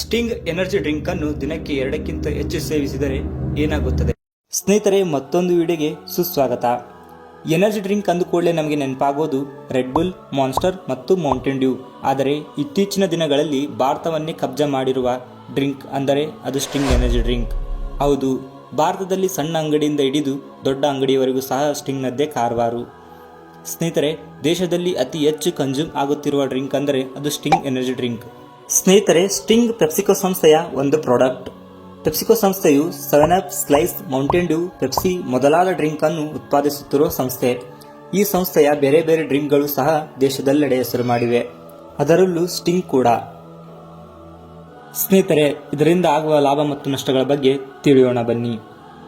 Sting energy drink ಅನ್ನು ದಿನಕ್ಕೆ ಎರಡಕ್ಕಿಂತ ಹೆಚ್ಚು ಸೇವಿಸಿದರೆ ಏನಾಗುತ್ತದೆ? ಸ್ನೇಹಿತರೆ, ಮತ್ತೊಂದು ವಿಡಿಯೋಗೆ ಸುಸ್ವಾಗತ. ಎನರ್ಜಿ ಡ್ರಿಂಕ್ ಅಂದ ಕೂಡಲೇ ನಮಗೆ ನೆನಪಾಗೋದು ರೆಡ್ ಬುಲ್ ಮಾನ್ಸ್ಟರ್ ಮತ್ತು ಮೌಂಟೇನ್ ಡ್ಯೂ ಆದರೆ, ಇತ್ತೀಚಿನ ದಿನಗಳಲ್ಲಿ ಭಾರತವನ್ನೇ ಕಬ್ಜಾ ಮಾಡಿರುವ ಡ್ರಿಂಕ್ ಅಂದರೆ ಅದು ಸ್ಟಿಂಗ್ ಎನರ್ಜಿ ಡ್ರಿಂಕ್ ಹೌದು, ಭಾರತದಲ್ಲಿ ಸಣ್ಣ ಅಂಗಡಿಯಿಂದ ಹಿಡಿದು ದೊಡ್ಡ ಅಂಗಡಿಯವರೆಗೂ ಸಹ ಸ್ಟಿಂಗ್ನದ್ದೇ ಕಾರವಾರು. ಸ್ನೇಹಿತರೆ, ದೇಶದಲ್ಲಿ ಅತಿ ಹೆಚ್ಚು ಕನ್ಸ್ಯೂಮ್ ಆಗುತ್ತಿರುವ ಡ್ರಿಂಕ್ ಅಂದರೆ ಅದು ಸ್ಟಿಂಗ್ ಎನರ್ಜಿ ಡ್ರಿಂಕ್ ಸ್ನೇಹಿತರೆ ಸ್ಟಿಂಗ್ ಪೆಪ್ಸಿಕೋ ಸಂಸ್ಥೆಯ ಒಂದು ಪ್ರಾಡಕ್ಟ್. ಪೆಪ್ಸಿಕೋ ಸಂಸ್ಥೆಯು seven up slice mountain dew Pepsi ಮೊದಲಾದ ಡ್ರಿಂಕ್ ಅನ್ನು ಉತ್ಪಾದಿಸುತ್ತಿರುವ ಸಂಸ್ಥೆ. ಈ ಸಂಸ್ಥೆಯ ಬೇರೆ ಬೇರೆ ಡ್ರಿಂಕ್ಗಳು ಸಹ ದೇಶದಲ್ಲೆಡೆ ಹೆಸರು ಮಾಡಿವೆ. ಅದರಲ್ಲೂ ಸ್ಟಿಂಗ್ ಕೂಡ. ಸ್ನೇಹಿತರೆ, ಇದರಿಂದ ಆಗುವ ಲಾಭ ಮತ್ತು ನಷ್ಟಗಳ ಬಗ್ಗೆ ತಿಳಿಯೋಣ ಬನ್ನಿ.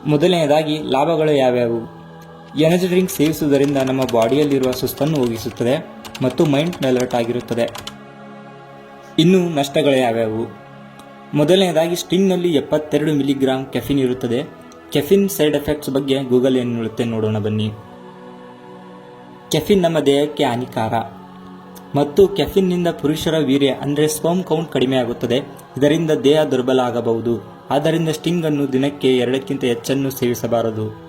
ಮೊದಲನೆಯದಾಗಿ, ಲಾಭಗಳು ಯಾವ್ಯಾವು? ಎನರ್ಜಿ ಡ್ರಿಂಕ್ ಸೇವಿಸುವುದರಿಂದ ನಮ್ಮ ಬಾಡಿಯಲ್ಲಿರುವ ಸುಸ್ತನ್ನು ಹೋಗಿಸುತ್ತದೆ ಮತ್ತು ಮೈಂಡ್ ಅಲರ್ಟ್ ಆಗಿರುತ್ತದೆ. ಇನ್ನು ನಷ್ಟಗಳು ಯಾವ್ಯಾವು? ಮೊದಲನೆಯದಾಗಿ ಸ್ಟಿಂಗ್ನಲ್ಲಿ ಎಪ್ಪತ್ತೆರಡು ಮಿಲಿಗ್ರಾಮ್ ಕೆಫಿನ್ ಇರುತ್ತದೆ. ಕೆಫಿನ್ ಸೈಡ್ ಎಫೆಕ್ಟ್ಸ್ ಬಗ್ಗೆ ಗೂಗಲ್ ಏನು ಹೇಳುತ್ತೆ ನೋಡೋಣ ಬನ್ನಿ. ಕೆಫಿನ್ ನಮ್ಮ ದೇಹಕ್ಕೆ ಹಾನಿಕಾರ. ಮತ್ತು ಕೆಫಿನ್ನಿಂದ ಪುರುಷರ ವೀರ್ಯ, ಅಂದರೆ ಸ್ಪರ್ಮ್ ಕೌಂಟ್ ಕಡಿಮೆ ಆಗುತ್ತದೆ. ಇದರಿಂದ ದೇಹ ದುರ್ಬಲ ಆಗಬಹುದು. ಆದ್ದರಿಂದ ಸ್ಟಿಂಗನ್ನು ದಿನಕ್ಕೆ ಎರಡಕ್ಕಿಂತ ಹೆಚ್ಚನ್ನು ಸೇವಿಸಬಾರದು.